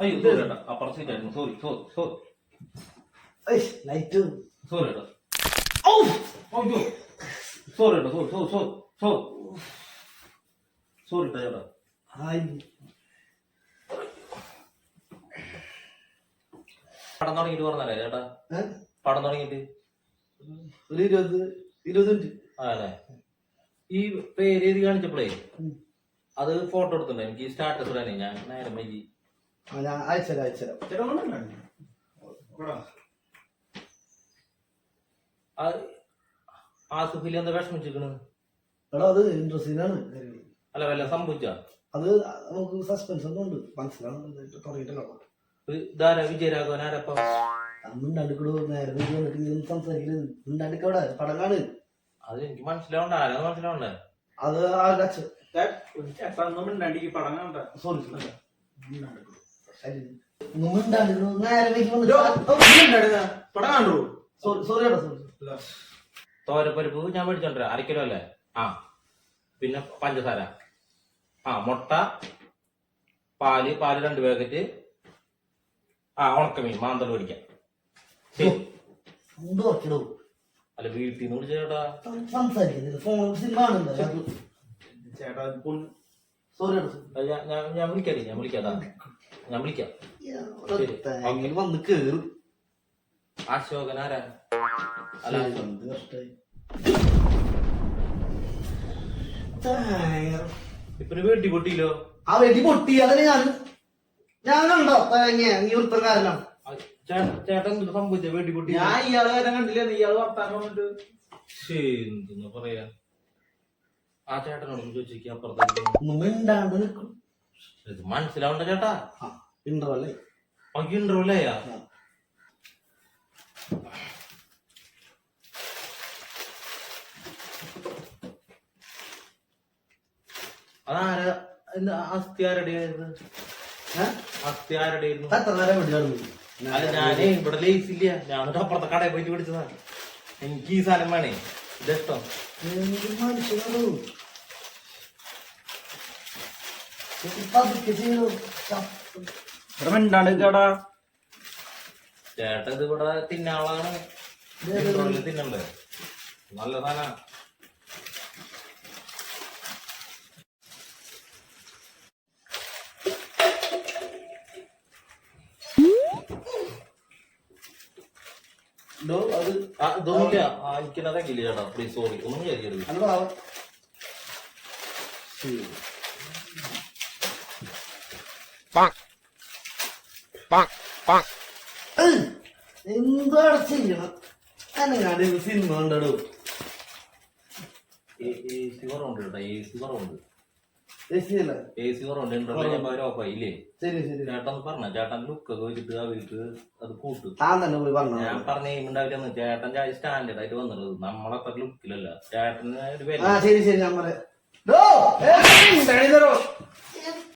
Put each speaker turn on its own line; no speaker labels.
അയ്യോ sorry seat ആയിരുന്നു sorry sorry sorry
light
sorry അയ്യോ. Sorry sorry sorry sorry sorry sorry ചേട്ടാ.
Hi
പടം തുടങ്ങിയിട്ട് പറഞ്ഞല്ലേ ചേട്ടാ? പടം തുടങ്ങിയിട്ട്?
ഒരു ഇരുപത് ഇരുപത് മിനിറ്റ്.
ഈ പേര് എഴുതി കാണിച്ചപ്പോഴേ അത് ഫോട്ടോ എടുത്തിട്ടുണ്ട് എനിക്ക് സ്റ്റാറ്റസ് ഇടാനേ ഞാൻ നേരം വൈകി.
ഞാൻ അയച്ചുതരാം അയച്ചുതരാം
ആ ആസുഫിൽ എന്താ വിഷമിച്ചിരിക്കണ്?
എടാ അത് ഇൻട്രസ്റ്റിംഗ്
അല്ല വല്ല സംഭവിച്ച?
അത് നമുക്ക് സസ്പെൻസ് ഒന്നും ഉണ്ട്. മനസ്സിലാവുന്നുണ്ട്. തുടങ്ങിയിട്ടല്ലോ
ഇതാരാ വിജയരാഘവൻ? ആരപ്പ?
അന്ന് ഉണ്ടാണ്ടിക്കടോ നേരെ വീട്ടിൽ വന്നിട്ട് ഇങ്ങനെ സംസാരിക്കുന്നത് ഉണ്ടാണ്ടിക്കവിടെ പടം
അത് എനിക്ക് മനസ്സിലാവണ്ട. മനസ്സിലാവണ്ടേ?
അത് ആരുടെ അച്ഛൻ? ഉണ്ടാണ്ടിക്കടോ നേരെ വീട്ടിൽ വന്നിട്ട് സോറി സോറി
തോരപ്പരിപ്പ് ഞാൻ മേടിച്ചോണ്ട അര കിലോ അല്ലേ? ആ. പിന്നെ പഞ്ചസാര. ആ മുട്ട പാൽ പാൽ രണ്ട് പാക്കറ്റ്. ആ ഉണക്കമീൻ മാന്തൽ മേടിക്കാം അല്ല വീട്ടിൽ നിന്ന്
ചേട്ടാ. ഏട്ടാ സോറി
ഞാൻ ഞാൻ ഞാൻ വിളിക്കാം ഞാൻ വിളിക്കാതാ ഞാൻ വിളിക്കാം.
അങ്ങനെ വന്ന് കേറും.
അശോകൻ ആരാ? അല്ല അശോകൻ.
എന്ത് കഷ്ടായി.
ഇപ്പൊ വെട്ടി പൊട്ടിയില്ലോ?
ആ വെടി പൊട്ടി അതിന് ഞാൻ ഞാൻ കണ്ടോ തേങ്ങ നീ
വൃത്തക്കാരനാണ് ചേട്ടൻ സംഭവിച്ച വെട്ടി പൊട്ടി?
ഞാൻ ഇയാളെ വരാൻ കണ്ടില്ല? ഇയാൾ വർത്താനം കൊണ്ട്
എന്തെന്ന് പറയാ? ആ ചേട്ടനോട് ചോദിച്ചിരിക്കും അപ്പുറത്തേക്ക്.
മിണ്ടാണ്ട് നിൽക്കും.
ഇത് മനസ്സിലാവണ്ട ചേട്ടാ.
ഇന്റർവല്ലേ
ഇന്റർവ്യൂലയാ അതാരാ? എന്ത് അസ്ഥി ആരുടെ ആയിരുന്നു അസ്ഥി ആരുടെ ആയിരുന്നു
നേരം വെടി നടന്നു?
അല്ല ഞാനേ ഇവിടെ ലേസ് ഇല്ല ഞാൻ എന്നിട്ട് അപ്പുറത്തെ കടയിൽ പോയിട്ട് പിടിച്ചതാ. എനിക്ക് ഈ സാധനം വേണേ. ഇഷ്ടം.
മിണ്ടാണ്ടിക്കടാ
ചേട്ടൻ ഇത് ഇവിടെ തിന്നാളാണ്. ഇന്റർവ്യൂൽ തിന്നണ്ടേ? നല്ല സാധന.
അത്
ഇതൊന്നുമില്ല. ചേട്ടാ. പ്ലീസ് സോറി ഒന്നും ഇന്റർവ്യൂ ഞാൻ പകരം ഓഫ് ആയില്ലേ?
ശരി ശരി.
ചേട്ടൻ പറഞ്ഞ വെച്ചിട്ട് അവർക്ക് അത് കൂട്ടും. ഞാൻ പറഞ്ഞ ചേട്ടൻ സ്റ്റാൻഡേർഡ് ആയിട്ട് വന്നുള്ളത് നമ്മളത്ര ലുക്കിലല്ല ചേട്ടന് ഒരു വില